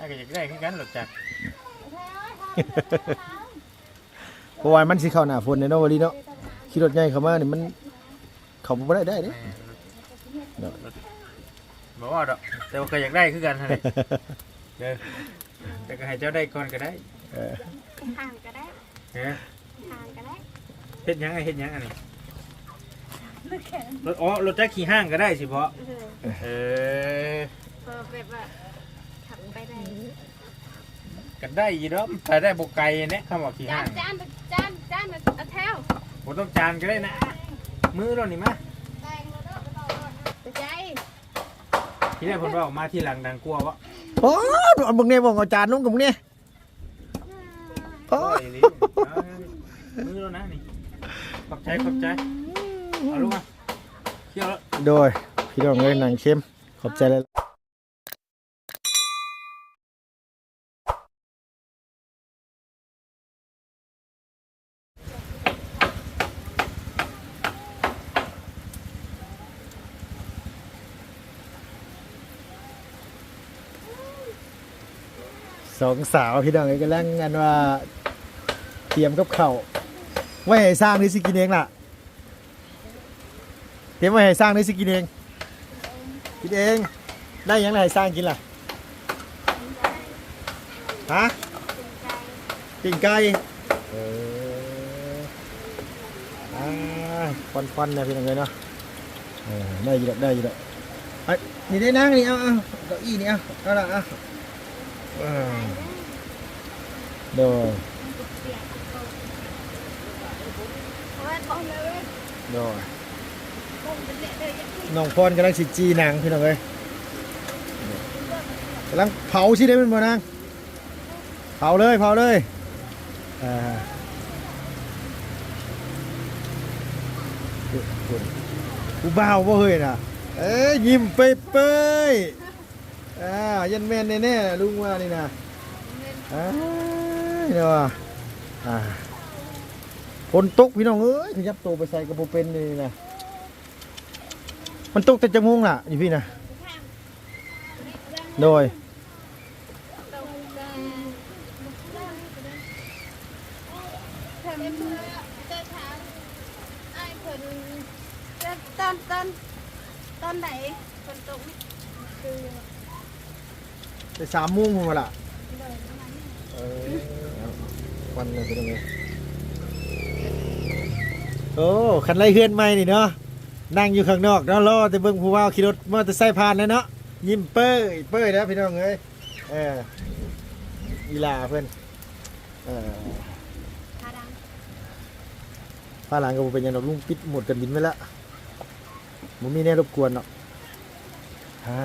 น่าก็อยากได้คือกันหรอกจักรเพราะว่ามันสิเข้าหน้าฝนเนาะวันนี้เนาะขี่รถใหญ่เข้ามานี่มันเข้าบ่ได้ได้เด้แม่รถบอกว่าดอกแต่ว่าก็อยากได้คือกันหั่นแหละเด้อแต่ก็ให้เจ้าได้ก่อนก็ได้เออห่างก็ได้เฮ้ยห่างก็ได้เฮ็ดหยังไงเฮ็ดหยังอันนี้รถอ๋อรถจักรขี่ห้างก็ได้สิเพาะเออ เออพอแบบว่าขับไปได้ ก็ได้อยีดอกแต่ได้บ่ไกลเนี่ยคำว่าขี่จาห้านงจานจานจานเอาแถวบ่ต้องจานก็ได้นะ มือเรานี่มาไปใจที่แรกเพิ่นว่าออกมาที่หลังดังกลัววะโอ้เอามึงเนี่ยบ่เอาจานลงกับมึงเนี่ยโอ้โอ้ยนี่เอามือเรานะนี่ขอบใจขอบใจเอาลูกมาเที่ยวแล้ว โดยพี่น้องเอ้ยหนังเข้มขอบใจเลย สองสาวพี่น้องเอ้ยกำลังงานว่าเตรียมกับเขาไว้ให้สร้างนี่สิกินเองล่ะเตรียมไว้ให้สร้างนี่สิกินเองกินเองได้ยังไงให้สร้างกินล่ะฮะปิ้งไก่เออควันควันๆเนี่ยพี่น้องเลยเนาะได้ยีดได้อยี่ดไอ้นี่ได้นั่งนี่เอาเอาเก้าอี้นี่เอาเอาละเอา โดยโดยน้องพรกำลังสิจีหนังพี่น้องเลยกำลังเผาชิได้เป็นบ่นางเผาเลยเผาเลยอ่ากูบ้าวบ่เฮ้ยนะเอ้ยยิ้มเปยๆ อ่ายันแม่นแน่ๆลุงว่านี่นะอ้าเนาะอ่าฝนตกพี่น้องเอ้ยขยับตัวไปใส่กระโปรงเป็นนี่นะมันตกแต่จมูกล่ะอยู่พี่นะโดยต้นตอนตอนไหนคนตรงคือ แต่สามโมุ้งผมมาละเลยประมาณนี้เออวันเลยเป็นยังไงโอ้คันไล่เฮือนใหม่นี่เนาะนั่งอยู่ข้างนอกเนาะรอแต่เบิ่งผู้ว่าขี่รถมอเตอร์ไซค์ผ่านเลยเนาะยิ้มเป้ยเป้ยนะพี่น้องเอ้ยเอออีลาเพื่อนเออทาดังผ้าหลังก็บ่เป็นหยังดอกลุงปิดหมดกันบินไว้ละมันมีแน่รบกวนเนาะอ่า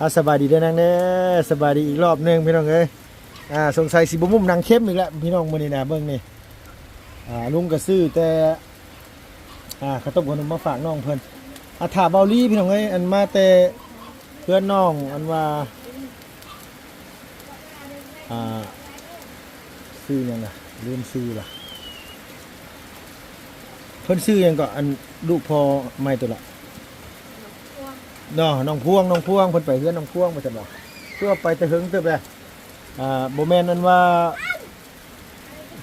อาสบายดีด้อนังเด้อสบายดีอีกรอบหนึงพี่น้องเอ้ยอ่าสงสัยสิบ่มุมนางเข้มอีกแล้วพี่น้องมื้อนี้นะเบิ่งนี่อ่าลุงก็ซื้อแต่อ่าข้าวต้มขนมมาฝากน้องเพิ่นอาถาเบาลี่พี่น้องเอ้ยอันมาแต่เพื่อนน้องอันว่าอ่าซื้อยังล่ะลืมซื้อล่ะเพิ่นซื้อยังก็อันลูกพอไม่ตัวละ เนาะน้องพวงน้องพวงเพิ่นไปเฮือนน้องพวงมาจังบ่เพื่อไปแต่เฮิงเติบเลยอ่าบ่แม่นอันว่า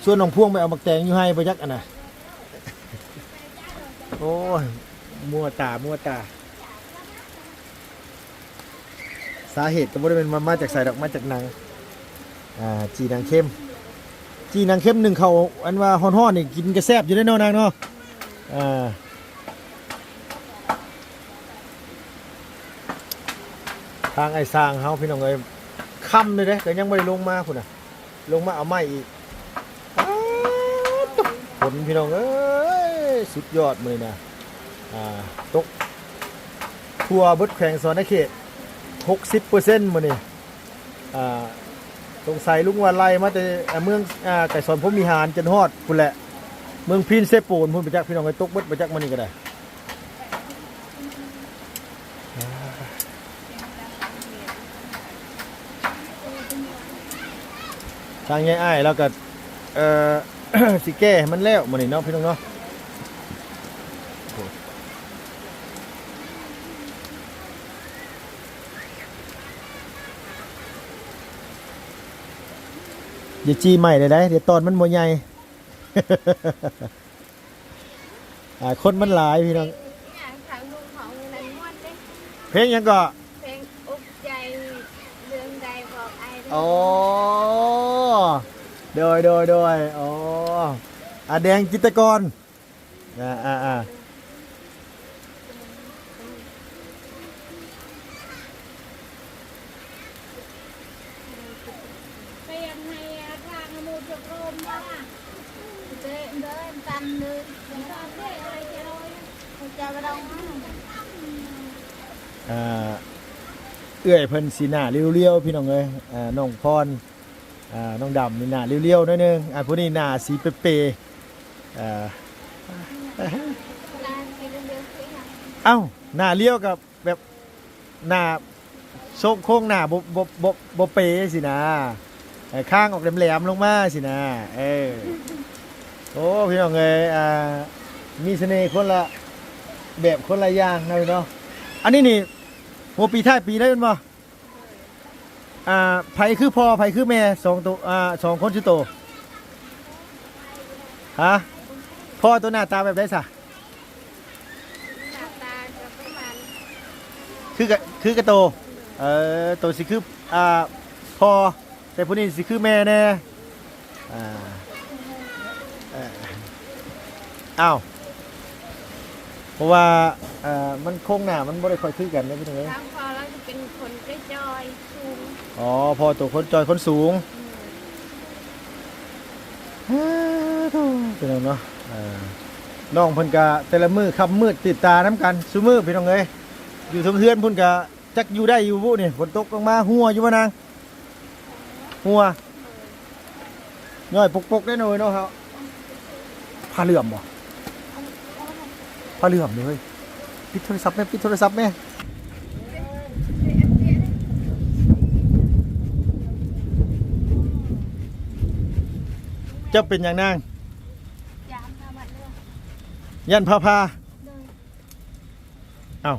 ชวนน้องพวงไปเอามักแตงอยู่ให้ไปจักอันน่ะโอ้ยมัวตามัวตา สาเหตุก็บ่ได้เป็นมามาจากใส่ดอกมาจากนังอ่าจีนังเข้มจีนังเข้มหนึ่งเขาอันว่าฮ้อนๆนี่กินกระแซบอยู่ได้เนาะนางเนาะอ่า ทางไอ้สร้างเฮาพี่น้องเอ้ยค่ำเลยเด้แต่ยังไม่ได้ลงมาพุ่นน่ะ ลงมาเอาไม้อีกอ้าวตกพี่น้องเอ้ยสุดยอดมื้อนี้นะอ่าตกทัวบดแขวงสอนเขต60%มื้อนี้อ่าสงสัยลุงวันไล่มาแต่เมืองอ่าไก่สอนพมวิหารจนฮอดพุ่นแหละ เมืองพินเซโปนพุ่นไปจักพี่น้องไปตกบดไปจักมันนี่ก็ได้ ทางง่ายๆแล้วก็เอ่อ สิแก้ให้มันแล้วมันนี่เนาะพี่น้องเนาะอย่าจี้ใหม่เลยได้เดี๋ยวตอนมันโมใหญ่อ่าคนมันหลายพี่น้องเนี่ยทางลุงของนันม่วนเด้เพลงหยังก็เพลงอุกใจเรื่องใดบอกไอ้เด้อ๋อ โดยโดยโดยอ๋ออาแดงจิตรกรอ่าอ่าอ่าเปลี่ยนให้ทางมูจกรมว่าเดินเดินตันเลยเดินเดินอะไรจะลอยจะกระดองอ่าเอื้อยเพิ่นสีหน้าเรียวๆพี่น้องเอ้ยอ่าน้องพร อ่าน้องดำนี่หน้าเรียวๆหนิดนึงอ่าผู้นี้หน้าสีเปย์ๆอ่าเรื่อยๆสิค่ะเอ้าหน้าเลี้ยวกับแบบหน้าโชกโค้งหน้าบ่บ่บ่บ่เปสินะเอ่อข้างออกแหลมๆลงมาสินะเออโอ้พี่น้องเอ้ยอ่ามีเสน่ห์คนละแบบคนละอย่างนะพี่น้องอันนี้นี่หัวปีท้ายปีได้เป็นบ่ อ่าไผคือพ่อไผคือแม่สองตัวอ่าสองคนชื่อโตฮะพ่อตัวหน้าตาแบบไดซะหน้าตาจะประมาณคือกะคือกระโตเออโตสิคืออ่าพอแต่ผู้นี้สิคือแม่แน่อ่าเอ่ออ้าวเพราะว่าอ่ามันโค้งหน้ามันบ่ได้ค่อยคือกันนะพี่น้องเอ้ย ทางพอแล้วจะเป็นคนกล้จอยสูง อ๋อพอตัวคนจอยคนสูงฮ่าโธ่พี่น้องเนาะอ่าน้องเพิ่นกะแต่ละมือค่ำมืดติดตาน้ำกันซุมือพี่น้องเอ้ยอยู่ทำเพื่อนเพุ่นกะจักอยู่ได้อยู่บุนี่ฝนตกลงมาหัวอยู่บ่นางหัวย่อยปกๆได้หน่อยเนาะครับผ้าเหลื่อมบ่ผ้าเหลื่อมเลยปิดโทรศัพท์แม่ปิดโทรศัพท์แม่ จ้าเป็นอย่างนางยามทำมันเรื่องยันพาพาเดินเอ้า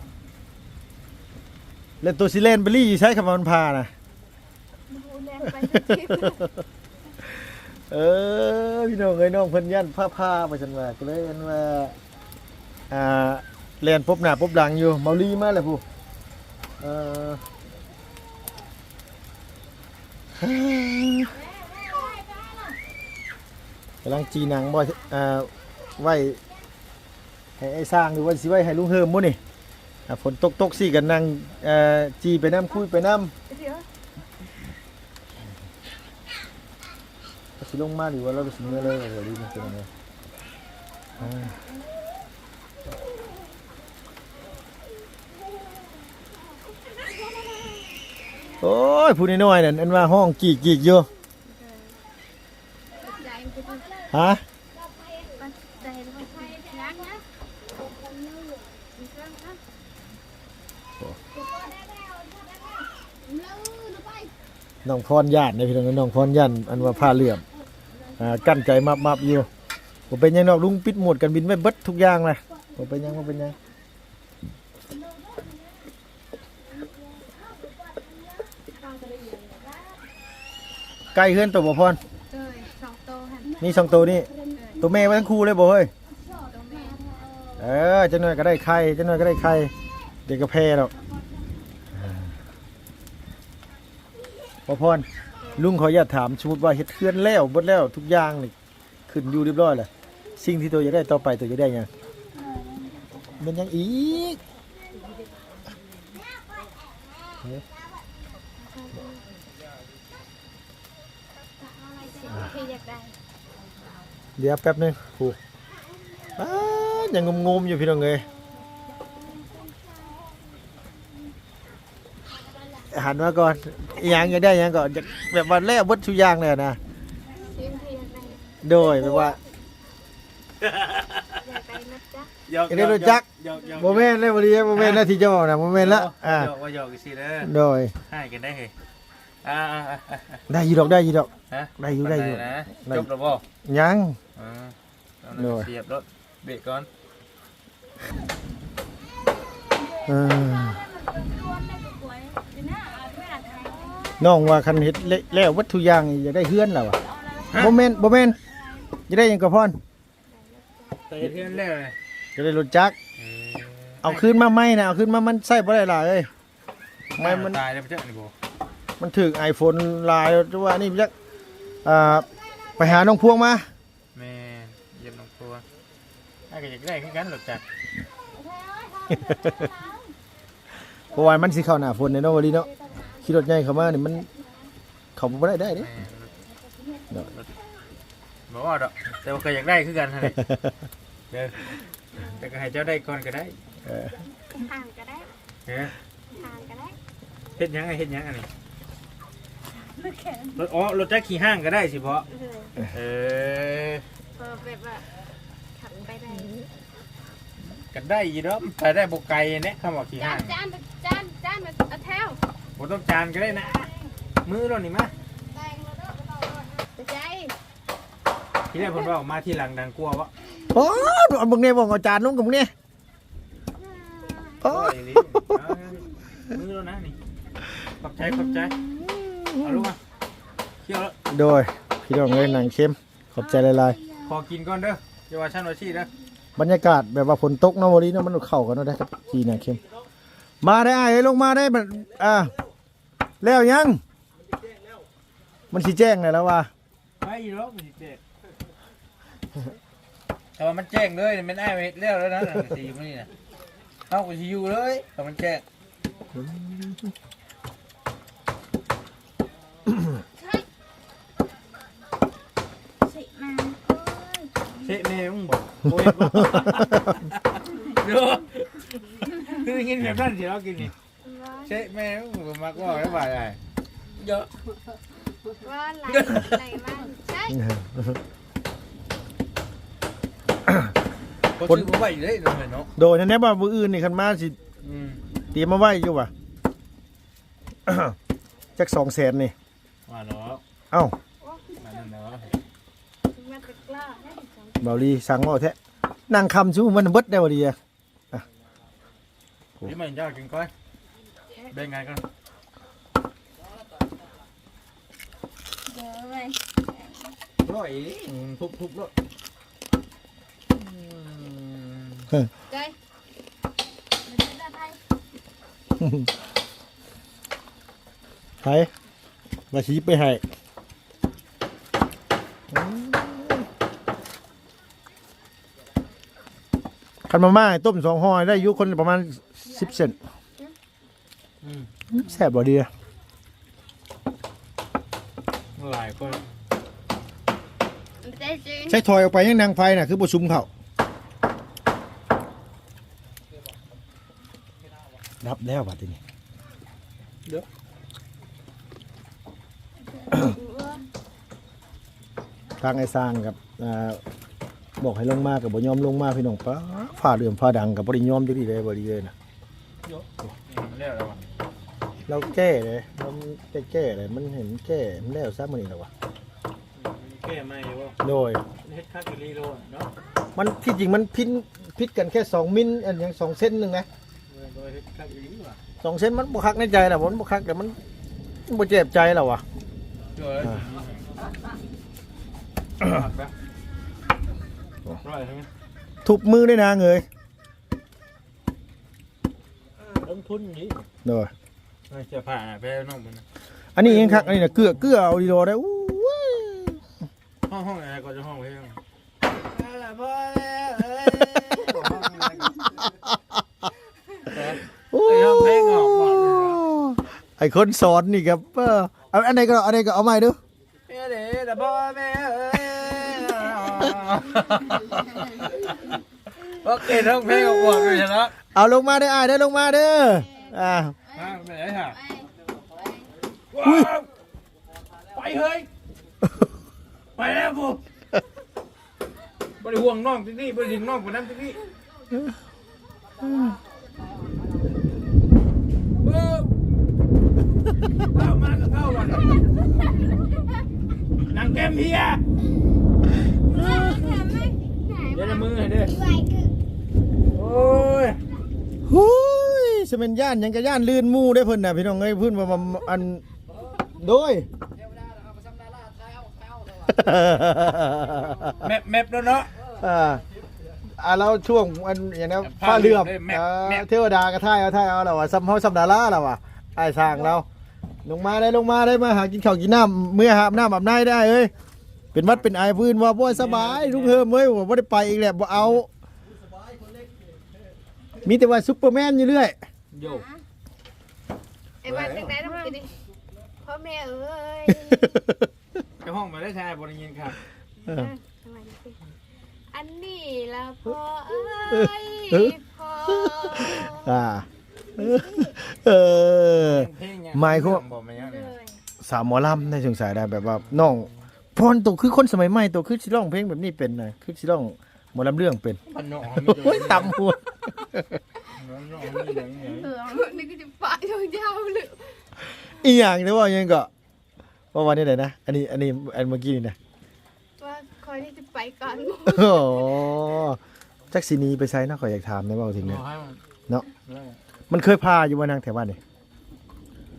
แล้วตัวซิเลนเบลลี่อยู่ใช้คำว่ามันพานะ ดูแลไปทุกทีเออพี่น้องเอ้ยน้องเพิ่นยันผ้าผ้าไปจันว่าก็เลยอันว่าอ่าเรียนพบหน้าพบหลังอยู่เมาลีมาแล้วผู้เออกำลังจีหนังบ่อ่าไว้ให้ไอ้สร้างหรือว่าสิไว้ให้ลุงเฮิมมื้อนี่อ่าฝนตกตกสิกันนั่งเอ่อจีไปน้ำคุยไปน้ำเดี๋ยวสิลงมาดีว่าเราสิเมื่อเลยว่าดีมันเป็นยังไงอ่า โอ้ยผู้น้อยๆนั่นอันว่าห้องกีกกีกอยู่ ใจมันจะเป็น ฮะน้องพรญาติในพี่น้องน้องพรญาติอันว่าผ้าเหลื่อมอ่ากั้นใจมับมับอยู่ผมเป็นยังนอกลุงปิดหมดกันบินไว้เบิดทุกอย่างเลยผมเป็นยังผมเป็นยังไก่เฮือนตัวบ่พร เออสองโตหั นี่สองตัวนี่ตัวแม่ไว้ทั้งคู่เลยบ่เฮ้ยเออเจะหน่อยก็ได้ไข่เจะหน่อยก็ได้ไข่เด็กก็แพ้หรอกพอพรลุงขออยากถามสมมติว่าเฮ็ดเคลื่อนแล้วหมดแล้วทุกอย่างนี่ขึ้นอยู่เรียบร้อยแล้วสิ่งที่ตัวอยากได้ต่อไปตัวอยากได้ยังมันยังอีกอยากได้ เดี๋ยวแป๊บหนึงครูอ้ายังงมๆอยู่พี่น้องเอ้ยหันมาก่อนอีหยังอยากได้หยังก่อนอยากแบบวันแรกเบดทุกอย่างเลยนะสิ่งที่อยากได้โดยแบบว่าอยากได้นะจ๊ะหยอกได้รู้จักหยอกหยอกโมเมนต์เลยบริโมเมนต์นะที่เจะบอกนะโมเมนต์ละอ่าหยอกว่าหยอกสิเด้อโดยให้กันได้เหรอ อ่าอ่าอ่าอ่าได้อยีดอกได้อยีดอกฮะได้อยู่ได้อยู่ ปานนะได้จบแล้วบ่ยัง อ่าเอาโดยเสียบรถเบรกก่อน เออน้องว่าคันเฮ็ดเละแล้ววัตถุกอย่างนี่อยากได้เฮือนแล้วอะเบ่แม่นบ่แม่นจะได้หยังก็พรแต่เทือนแล้วเลยจะได้รถจักรเอาคืนมาไหมนะเอาคืนมามันใช้บ่ได้หลายเอ้ยไม่ไม่มันตายแล้วเจ้านี่บ่ มันถึก iPhone ลายจังว่านี่จักอ่าไปหาน้องพวงมาแม่เยี่ยมน้องตัวน่าก็อยากได้คือกันหรอกจักเพราะว่ามันสิเข้าหน้าฝนในเนาะวันนี้เนาะขี่รถใหญ่เข้ามานี่มันเข้าบ่ได้ได้เด้แม่เนาะบอกว่าดอกแต่ว่าก็อยากได้คือกันหั่นแหละเด้อแต่ก็ให้เจ้าได้ก่อนก็ได้เออห่างก็ได้เด้อห่างก็ได้ เฮ็ดหยังไงเฮ็ดหยังอันนี้ลูก แขนรถอ๋อรถจักรขี่ห้างก็ได้สิเพาะเลยเออเปิดแบบว่าขันไปได้ก็ได้อยีดอกไปได้บ่ไกลเนี่ยคำว่าขี่จาห้าน งจานจานจานมาเอาแถวบ่ต้องจานก็ได้นะ มือเรานี่มาแตงมาด้วยไปใจที่แรกผมว่ามาที่หลังดังกลัววะโอ้เอาบึงเนี่ยบอกเอาจานลงกับมึงเนี่ยโอ้โอ้ยนี่เอามือเรานะนี่ขอบใจขอบใจ เอาลูกมาเคี่ยวแล้วโดยพี่น้องเอ้ยหนังเข้มขอบใจหลายขอกินก่อนเด้ออย่าว่าชั้นว่าชี้เด้อบๆบรรยากาศแบบว่าฝนตกเนาะวันนี้เนาะมันเข้ากันเนาะได้ครับขี่หนังเข้มมาได้อ้ายเอ้ยลงมาได้บัดอ่าแล้วยัง มันสิแจ้งเลยแล้วว่าไปอีกแล้วมันสิเจ๊แต่ว่ามันแจ้งเลยมันอ้ายไปเฮ็ดแล้วแล้วนะหนังสีมันนี่นะเอาไปสิอยู่เลยแต่มันแจ้ง สิมา เชะแม่มึงบอกโอ้ยบอกเดี๋ยวคือกินแบบนั้นสิเรากินนี่เชะแม่มึงบอกมากว่าแล้วว่าอะไรเยอะว่าไหลไหลมันใช่เขาซื้อมาไว้อยู่เลยเนาะโดยนั่นแน่ว่ามืออื่นนี่คันมาสิอืมเตรียมมาไว้อยู่ว่ะ จักสองแสนนี่ว่าเนาะเอ้ามานั่นเนาะ มันจะกล้าได้จัง เบาลีสั่งว่าแท้นั่งคำชูมันเบิดได้บ่ดีอะเดี๋ยวมันเจ้ากินก้อยแบ่งงานกันเดี๋ยวไปร้อยทุบทุบๆแล้วใจมันจะได้ไปไผว่าสิไปให้ คันมาม่าให้ต้มสองห่อได้อยู่คนละประมาณ10เซนอืมแซ่บบ่ดีอะหลายคนใจจริงใช้ถอยออกไปยังนางไฟน่ะคือบ่ชุมเขารับแล้วบัดนี้ทางไอ้สร้างกับอ่า บอกให้ลงมากับบ่ยอมลงมาพี่น้องป้าฝ่าเดือมฝ่าดังกับบ่ได้ยอมจักดีเลยบ่ดีเลยนะเรียกอะไรวะเราแก้เลยเราจะแก้เลยมันเห็นแก้มันแล้วซะมื้อนี้แล้ววะแก้ไม่วะโดยเฮ็ดคากิลีโลเนาะมันที่จริงมันพินพิษกันแค่2มิลอันยัง2เส้นหนึงนะโดยเฮ็ดคากิลีว่ะ2เส้นมันบ่คักในใจล่ะมันบ่คักแต่มันมันบ่เจ็บใจแล้ววะโดย ร้อยใช่ไหมทุบมือด้วยนะเงยลงทุนนี่โดยเสื้อผ้าไปน้องมันอันนี้ยังคักอันนี้น่ะเกลือเกลือเอาดีโดได้อู้ยห้องห้องอะไรก็จะห้องไว้ยังเอ้ยห้องเพลงออกหมดเลยนะไอ้คนสอนนี่ครับเออเอาอันไหนก็อันไหนก็เอาใหม่ดูเอ้ยเด้อพ่อแม่เอ้ย โอเคห้องเพลงออกหมดเลยนะเอาลงมาได้ออ้ายได้อลงมาเด้ออ่าไปไหนฮะไปไปเฮ้ย ไปแล้วกูบริห่วงน้องที่นี่บริถึงน้องคนนั้นที่นี่เออเข้ามาก็เข้าวันนางแก้มเฮีย เดี๋ยวนะมือให้เด้อโอ้ยหุยสมันย่านหยังกะย่านลื่นหมู่ได้อเพิ่นน่ะพี่น้องเอ้ยเพิ่นว่าว่าอันโดยแมปแมปแล้วเนาะอ่าอ่าเราช่วงอันอย่างนั้นผ้าผ้าเหลือบเหลือบเลยแม่อ่าแม่เทวดากระท่ายเอาท่ายเอาแล้วว่ะซัมเฮาซัมดาราแล้วว่ะไอ้สร้างเราลงมาได้ลงมาได้มาหากินข้าวกินน้ำเมื่อหาบน้ำอาบน้ำได้เอ้ย เป็นวัดเป็นไอพื้นว่าบ่สบายลุงเฮิมเอ้ยว่าบ่ได้ไปอีกแหละบ่เอา มีแต่ว่าซุปเปอร์แมนอยู่เรื่อย โยกไอ้บ้านจังไดต้องกินดิพ่อแม่เอ้ยเจ้าห้องมาได้ชายบริยินครับเออทำไมสิอันนี้ละพ่อเอ้เออยพ่ออ่าเออ เพลงยังไม่เขาบอกมายังเลเนี่ยยสาวหมอลำได้สงสัยได้แบบว่าน้อง พรตัวคือคนสมัยใหม่ตัวคือสิร้องเพลงแบบนี้เป็นนะคือสิร้องหมอลำเรื่องเป็นมันหนองมีโอ้ยต่ำหัวมันหนองมีเหลืองเหลืองเออนี่ก็จะปะยาวๆเลยอีหยังเด้อว่ายังก็ว่าวันนี้ไหนนะอันนี้อันนี้อันเมื่อกี้นี่นะว่าคอยที่จะไปก่อนโอ้จักสิหนีไปไสเนาะขอยอยากถามได้ว่าถึงเนี่ยเอาให้มันเนาะเออมันเคยพาอยู่ว่านางแถวบ้านนี่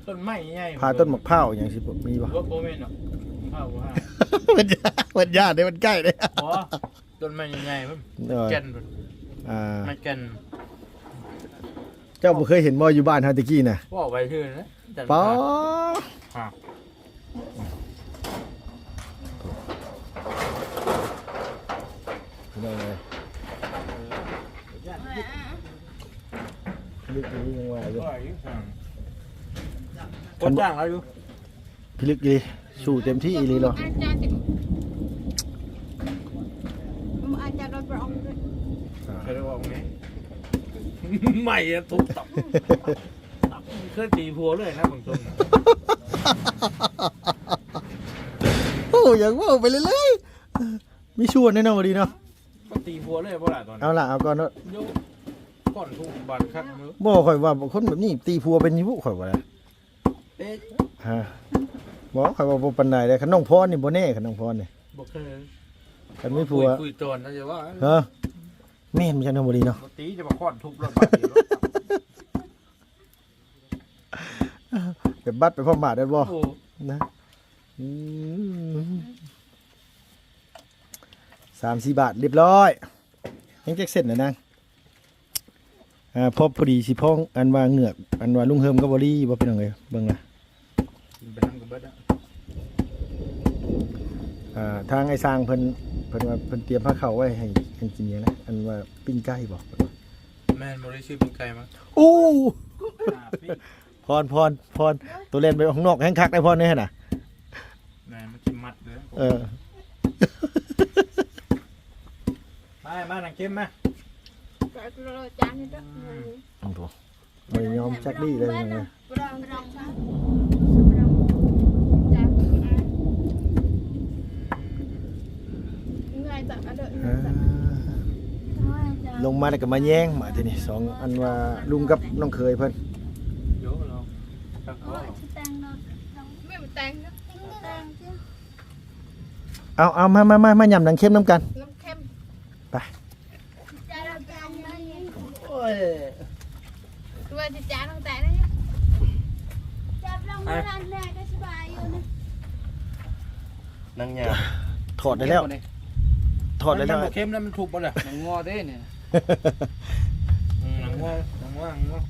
ต้นไม้ใหญ่พาต้นมะพร้าวอย่างสิบ่มีบ่ว่าโบเมนเนาะข้าวว่า มันยากมันยากเด้มันใกล้เด้พอต้นไม้ใหญ่ๆเพิ่นเออแก่นเพิ่นอ่าไม้แก่นเจ้าบ่เคยเห็นบ่อยู่บ้านเฮาตะกี้น่ะว่าเอาไว้ชื่อนะจันทร์ป๋อค่ะพี่น้องเลยลึกนี้ยังว่าอยู่ก็อายุสั่งคนจ้างเราอยู่พี่ลึกดี สู้เต็มที่อีหลีเนาะอาจารย์จะอาจารย์เราไปเอาด้วยเคยได้บอกไหมใหม่อะทุบตับตับเคยตีหัวเลยนะบางตรงโอ้ยังว่าไปเรื่อยๆมีชวนแน่นอนดีเนาะก็ตีหัวเลยเพราะอะไรตอนนี้เอาล่ะเอาก่อนเนาะโยกก่อนทุกบันคักมือบ่ข่อยว่าคนแบบนี้ตีพัวเป็นอยู่ข่อยว่าเอ๊ะฮะบ่ข่อยว่าบ่ปานใดเด้อคันน้องพรนี่บ่แน่คันน้องพรนี่บอกเคยคันมีผัวคุยโจรนะจะว่าฮะแม่นมันจังได๋บ่ดีเนาะตีจะมาค้อนทุบรถบัสรถแบบบัตรไปพร้อมบาทได้บ่โอ้นะอืมสามสี่บาทเรียบร้อยยังแจ็คเสร็จนะนางอ่าพอพอดีสิพ้องอันว่าเหงือก อันว่าลุงเฮิมก็บรีบ่เป็นยังไงเบิ่งนะ ไปทำกับเบิร์ดอะอ่าทางไอ้สร้างเพิ่นเพิ่นว่าเพิ่นเตรียมผ้าขาวไว้ให้ให้กินอย่างนะอันว่าปิ้งไก่บ่แม่นบริชื่อเป็นไก่มั้งอู้อ่าพี่พรพรพรตัวเล่นไปข้างนอกแห้งคักได้พรนี่หั่นน่ะแม่นมันกินมัดเลยเออ มามาหนังเข้มมาก็เราจานนี่ด้วยโอ้โหบ่ยอมจักดีเลยนะปรองปรองซะปรองจาน เงยจับอันเด้ออ่าลงมาแล้วก็มาแย่งมาทีนี้สองอันว่าลุงกับน้องเคยเพิ่นโยกเราครับไม่มาแต่งนะแต่งจ้ะเอาเอามามามามาย่ำหนังเข้มน้ำกันน้ำเค็มไปจานจานนี่โอ้ยตัวจะจานตั้งแต่นี่จับลงมาทานแรกก็สบายอยู่นะนางหยาถอดได้แล้ว ถอดได้แล้วมันเข้มแล้วมันถูกปะเลยนางงอได้เนี่ยหนังว่าหนังว่าหนังว่า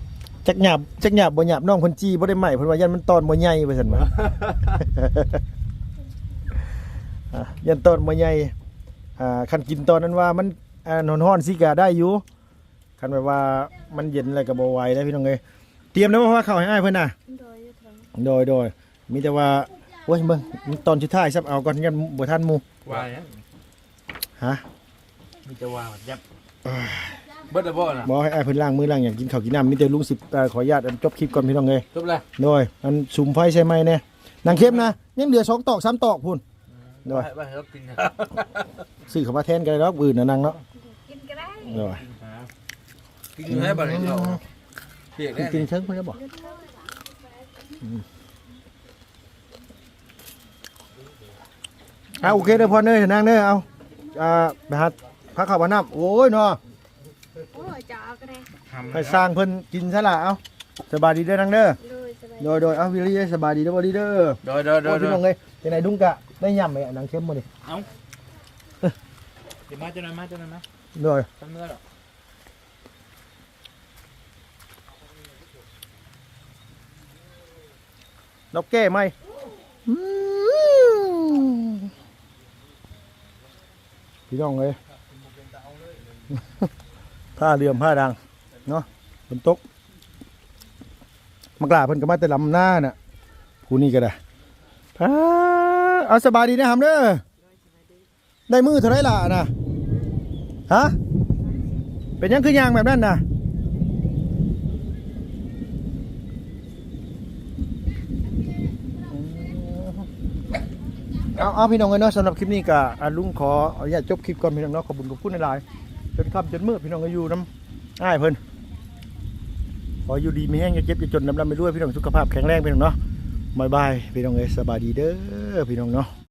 จักหยาบจักหยาบบ่หยาบน้องเพิ่นจี้บ่ได้ใหม่เพิ่นว่ายันมันตอนบ่ใหญ่ว่าซั่นว่าอะยันตอนบ่ใหญ่อ่าคันกินตอนนั้นว่ามันอ่าร้อนๆสิก็ได้อยู่คันแบบว่ามันเย็นอะไรก็บ่ไหวแล้วพี่น้องเอ้ยเตรียมแล้วว่าข้าวให้อ้ายเพิ่นน่ะโดยถึงโดยโดยมีแต่ว่าโอ้ยเบิ่งมันตอนสุดท้ายซับเอาก่อนยันบ่ทันหมู่วาย ฮะฮะมีจะวายับเบิร์ดอะบ่น่ะบ่ให้อ้ายเพิ่นล้างมือล้างหยังกินข้าวกินน้ำมีแต่ลุงสิบอ่าขออนุญาตอันจบคลิปก่อนพี่น้องเอ้ยจบเลยโดยอันสุมไฟใช่ไหมเนี่ยนางเข้มนะยังเหลือสองตอกสามตอกพุ่นโดยไปครับกินซื้อเข้ามาแทนกันเลยเนาะอื่นนะนางเนาะกินก็ได้โดยกินให้บ้านเราเปียกกินแน่กินเชิงเพิ่นจะบอกอ่าโอเคเด้อพ่อเนยนางเนยเอา อ่าไปหาพักข้าวมาน้ำโอ้ยเนาะโอ้ยจอก็ได้ให้สร้างเพิ่นกินซะละเอาสบายดีเด้อนางเด้อเลยสบายโดยโดยเอาวิริยสบายดีเด้อบ่ดีเด้อโดยโดยโดโอ้ยพี่น้องเอ้ยจังไดดุ้งกะได้ย่ำไหมอะหนังเข้มมื้อนี้เดี๋ยวมาจะหน่อยมาจะหน่อยมาโดยทำเมื่อหรอเราแก้ไหมอืม พี่น้องเลยผ้าเหลื่อมผ้าดังเนาะฝนตกมากราเพิ่นก็มาแต่ลำหน้าน่ะผู้นี้ก็ได้พาเอาสบายดีนะครับเด้อได้มือเท่าไรล่ะนะฮะเป็นยังคือยางแบบนั้นนะ เอาเอาพี่น้องเอ้ยเนาะสำหรับคลิปนี้ก็อะลุงขออนุญาตจบคลิปก่อนพี่น้องเนาะขอบคุณขอบคุณในไลายจนค่ำจนมืดพี่น้องก็อยู่น้ำอ้ายเพิ่นขออยู่ดีไม่แห้งอย่าเจ็บอย่าจนลำลำไปด้วยพี่น้องสุขภาพแข็งแรงพี่น้องเนาะบายบายพี่น้องเอ้ยสบายดีเด้อพี่น้องเนาะ